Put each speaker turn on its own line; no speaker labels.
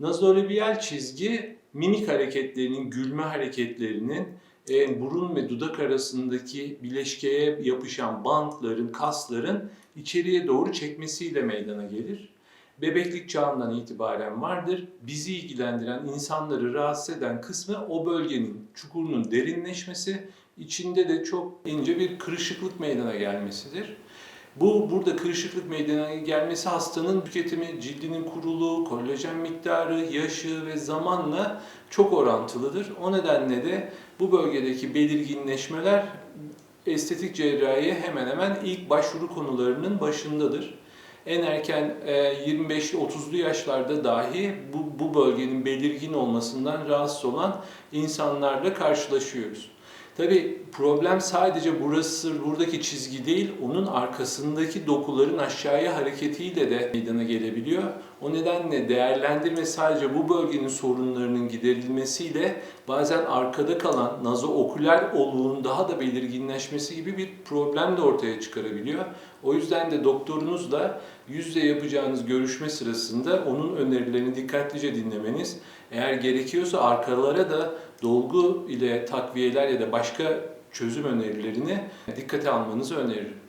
Nazolabial çizgi minik hareketlerinin, gülme hareketlerinin e, burun ve dudak arasındaki bileşkeye yapışan bantların, kasların içeriye doğru çekmesiyle meydana gelir. Bebeklik çağından itibaren vardır. Bizi ilgilendiren, insanları rahatsız eden kısmı o bölgenin çukurunun derinleşmesi, içinde de çok ince bir kırışıklık meydana gelmesidir. Bu burada kırışıklık meydana gelmesi hastanın tüketimi, cildinin kuruluğu, kolajen miktarı, yaşı ve zamanla çok orantılıdır. O nedenle de bu bölgedeki belirginleşmeler estetik cerrahiye hemen hemen ilk başvuru konularının başındadır. En erken e, 25-30'lu yaşlarda dahi bu, bu bölgenin belirgin olmasından rahatsız olan insanlarla karşılaşıyoruz. Tabi problem sadece burası, buradaki çizgi değil, onun arkasındaki dokuların aşağıya hareketiyle de meydana gelebiliyor. O nedenle değerlendirme sadece bu bölgenin sorunlarının giderilmesiyle bazen arkada kalan nazooküler olğunun daha da belirginleşmesi gibi bir problem de ortaya çıkarabiliyor. O yüzden de doktorunuzla yüz yüze yapacağınız görüşme sırasında onun önerilerini dikkatlice dinlemeniz, eğer gerekiyorsa arkalara da dolgu ile takviyeler ya da başka çözüm önerilerini dikkate almanızı öneririm.